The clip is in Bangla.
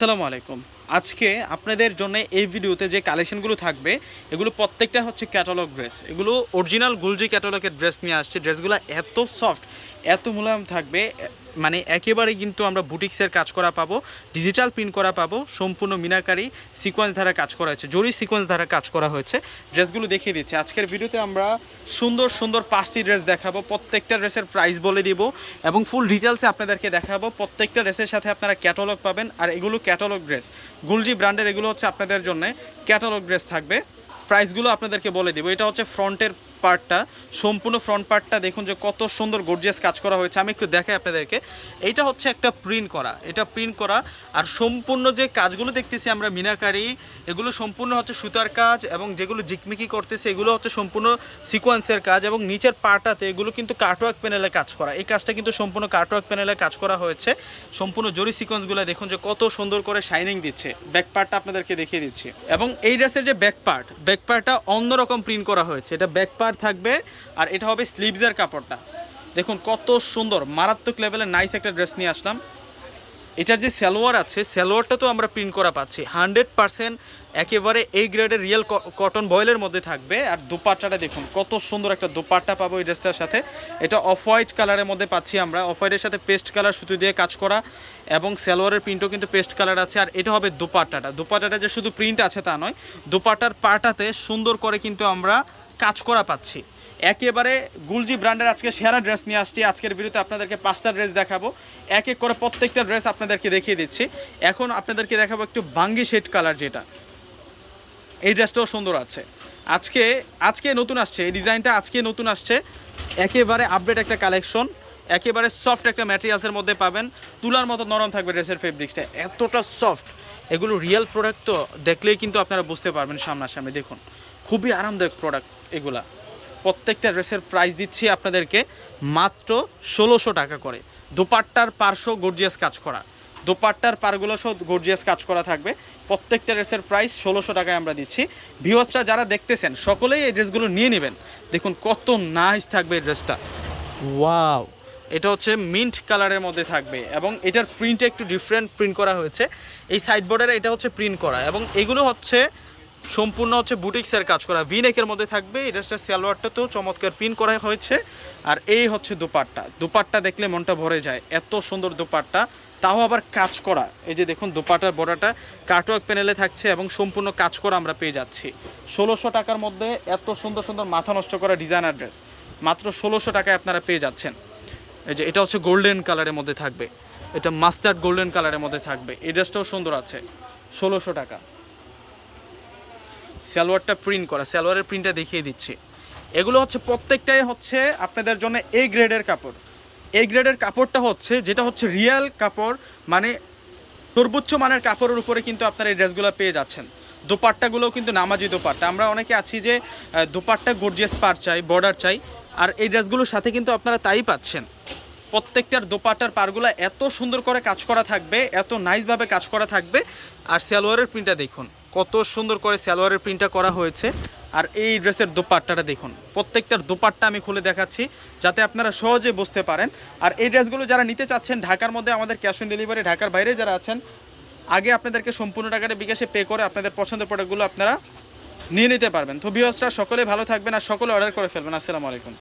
আসসালামু আলাইকুম। আজকে আপনাদের জন্য এই ভিডিওতে যে কালেকশনগুলো থাকবে, এগুলো প্রত্যেকটা হচ্ছে ক্যাটালগ ড্রেস এগুলো অরিজিনাল গুলজি ক্যাটালগের ড্রেস নিয়ে আসছে। ড্রেসগুলো এত সফট এত মুলায়ম থাকবে মানে একেবারেই কিন্তু আমরা বুটিক্সের কাজ করা পাবো ডিজিটাল প্রিন্ট করা পাবো, সম্পূর্ণ মিনাকারি সিকোয়েন্স ধারা কাজ করা হয়েছে, জরি সিকোয়েন্স ধারা কাজ করা হয়েছে। ড্রেসগুলো দেখিয়ে দিচ্ছি। আজকের ভিডিওতে আমরা সুন্দর সুন্দর পাঁচটি ড্রেস দেখাবো, প্রত্যেকটা ড্রেসের প্রাইস বলে দিব এবং ফুল ডিটেলসে আপনাদেরকে দেখাবো। প্রত্যেকটা ড্রেসের সাথে আপনারা ক্যাটালগ পাবেন আর এগুলো ক্যাটালগ ড্রেস গুলজি ব্র্যান্ডের এগুলো হচ্ছে আপনাদের জন্য ক্যাটালগ ড্রেস থাকবে। প্রাইসগুলো আপনাদেরকে বলে দিব। এটা হচ্ছে ফ্রন্টের পার্টটা, সম্পূর্ণ ফ্রন্ট পার্টটা দেখুন যে কত সুন্দর গর্জিয়াস কাজ করা হয়েছে। আমি একটু দেখাই আপনাদেরকে। এটা হচ্ছে একটা প্রিন্ট করা। এটা প্রিন্ট করা। আর সম্পূর্ণ যে কাজগুলো দেখতেছি আমরা, মিনাকারি, এগুলো সম্পূর্ণ হচ্ছে সুতার কাজ এবং যেগুলো জিকমিকি করতেছে, এগুলো হচ্ছে সম্পূর্ণ সিকোয়েন্সের কাজ এবং নিচের পাটাতে এগুলো কিন্তু কাটওয়ার্ক প্যানেলে কাজ করা। এই কাজটা কিন্তু সম্পূর্ণ কাটওয়ার্ক প্যানেলে কাজ করা হয়েছে। সম্পূর্ণ জরি সিকোয়েন্সগুলো দেখুন যে কত সুন্দর করে শাইনিং দিচ্ছে। ব্যাক পার্টটা আপনাদেরকে দেখিয়ে দিচ্ছি। এবং এই ড্রেসের যে ব্যাক পার্ট ব্যাক পার্টটা অন্যরকম প্রিন্ট করা হয়েছে। এটা ব্যাক পার্ট থাকবে, আর এটা হবে স্লিভসের কাপড়টা। দেখুন কত সুন্দর, মারাত্মক লেভেলের নাইস একটা ড্রেস নিয়ে আসলাম। এটার যে সালোয়ার আছে, সালোয়ারটা তো আমরা প্রিন্ট করা পাচ্ছি। হান্ড্রেড পার্সেন্ট একেবারে এই গ্রেডের রিয়েল কটন বয়েলের মধ্যে থাকবে। আর দুপাট্টাটা দেখুন, কত সুন্দর একটা দুপাট্টা পাবো এই ড্রেসটার সাথে। এটা অফ হোয়াইট কালারের মধ্যে পাচ্ছি আমরা। অফ হোয়াইটের সাথে পেস্ট কালার সুতো দিয়ে কাজ করা এবং সালোয়ারের প্রিন্টও কিন্তু পেস্ট কালার আছে। আর এটা হবে দুপাট্টাটা। দুপাট্টাটা যে শুধু প্রিন্ট আছে তা নয়, দুপাট্টার পাটাতে সুন্দর করে কিন্তু আমরা কাজ করা পাচ্ছি। একেবারে গুলজি ব্র্যান্ডের আজকে সেরা ড্রেস নিয়ে আসছি। আজকের ভিডিওতে আপনাদেরকে পাঁচটা ড্রেস দেখাবো। এক এক করে প্রত্যেকটা ড্রেস আপনাদেরকে দেখিয়ে দিচ্ছি। এখন আপনাদেরকে দেখাবো একটু বাঙ্গি শেড কালার যেটা। এই ড্রেসটাও সুন্দর আছে। আজকে আজকে নতুন আসছে। এই ডিজাইনটা আজকে নতুন আসছে। একেবারে আপডেট একটা কালেকশন একেবারে সফট একটা ম্যাটেরিয়ালসের মধ্যে পাবেন। তুলার মতো নরম থাকবে ড্রেসের ফেব্রিক্সটা এতটা সফট এগুলো রিয়েল প্রোডাক্ট তো দেখলেই কিন্তু আপনারা বুঝতে পারবেন সামনাসামনি। দেখুন, খুবই আরামদায়ক প্রোডাক্ট এগুলা। প্রত্যেকটা ড্রেসের প্রাইস দিচ্ছি আপনাদেরকে মাত্র ষোলোশো টাকা করে। দোপাট্টার পার্শ্ব গর্জিয়াস কাজ করা। দোপাট্টার পারগুলো সহ গর্জিয়াস কাজ করা থাকবে। প্রত্যেকটা ড্রেসের প্রাইস ষোলোশো টাকায় আমরা দিচ্ছি। ভিউয়ার্সরা যারা দেখতেছেন, সকলেই এই ড্রেসগুলো নিয়ে নেবেন। দেখুন কত নাইস থাকবে এই ড্রেসটা ওয়াও এটা হচ্ছে মিন্ট কালারের মধ্যে থাকবে এবং এটার প্রিন্টে একটু ডিফারেন্ট প্রিন্ট করা হয়েছে। এই সাইডবোর্ডের এটা হচ্ছে প্রিন্ট করা এবং এগুলো হচ্ছে সম্পূর্ণ হচ্ছে বুটিক্সের কাজ করা। ভি নেকের মধ্যে থাকবে ড্রেসটার সালোয়ারটা তো চমৎকার প্রিন্ট করা হয়েছে। আর এই হচ্ছে দুপাট্টা। দুপাট্টা দেখলে মনটা ভরে যায়, এত সুন্দর দুপাট্টা। তাও আবার কাজ করা। এই যে দেখুন দুপাটার বড়াটা কাটওয়ার্ক প্যানেলে থাকছে এবং সম্পূর্ণ কাজ করা আমরা পেয়ে যাচ্ছি। ষোলোশো টাকার মধ্যে এত সুন্দর সুন্দর মাথা নষ্ট করা ডিজাইনার ড্রেস মাত্র ষোলোশো টাকায় আপনারা পেয়ে যাচ্ছেন। এই যে এটা হচ্ছে গোল্ডেন কালারের মধ্যে থাকবে। এটা মাস্টার্ড গোল্ডেন কালারের মধ্যে থাকবে। এই ড্রেসটাও সুন্দর আছে। ষোলোশো টাকা। সালোয়ারটা প্রিন্ট করা। সালোয়ারের প্রিন্টটা দেখিয়ে দিচ্ছি। এগুলো হচ্ছে প্রত্যেকটাই হচ্ছে আপনাদের জন্য এই গ্রেডের কাপড়। এই গ্রেডের কাপড়টা হচ্ছে, যেটা হচ্ছে রিয়েল কাপড় মানে সর্বোচ্চ মানের কাপড়ের উপরে কিন্তু আপনারা এই ড্রেসগুলো পেয়ে যাচ্ছেন। দোপাট্টাগুলোও কিন্তু নামাজি দোপাট্টা। আমরা অনেকে আছি যে দোপাট্টা গর্জিয়াস পার চাই বর্ডার চাই, আর এই ড্রেসগুলোর সাথে কিন্তু আপনারা তাই পাচ্ছেন। প্রত্যেকটার দোপাট্টার পারগুলো এত সুন্দর করে কাজ করা থাকবে, এত নাইসভাবে কাজ করা থাকবে। আর সালোয়ারের প্রিন্টটা দেখুন, কত সুন্দর করে সালোয়ারের প্রিন্টটা করা হয়েছে। আর এই ড্রেসের দোপাট্টাটা দেখুন, প্রত্যেকটার দোপাট্টা আমি খুলে দেখাচ্ছি, যাতে আপনারা সহজে বুঝতে পারেন। আর এই ড্রেসগুলো যারা নিতে চাচ্ছেন, ঢাকার মধ্যে আমাদের ক্যাশ অন ডেলিভারি ঢাকার বাইরে যারা আছেন, আগে আপনাদেরকে সম্পূর্ণ টাকাটা বিকাশে পে করে আপনাদের পছন্দের প্রোডাক্টগুলো আপনারা নিয়ে নিতে পারবেন। তো ভিউয়ার্সরা সকলে ভালো থাকবেন আর সকলে অর্ডার করে ফেলবেন। আসসালামু আলাইকুম।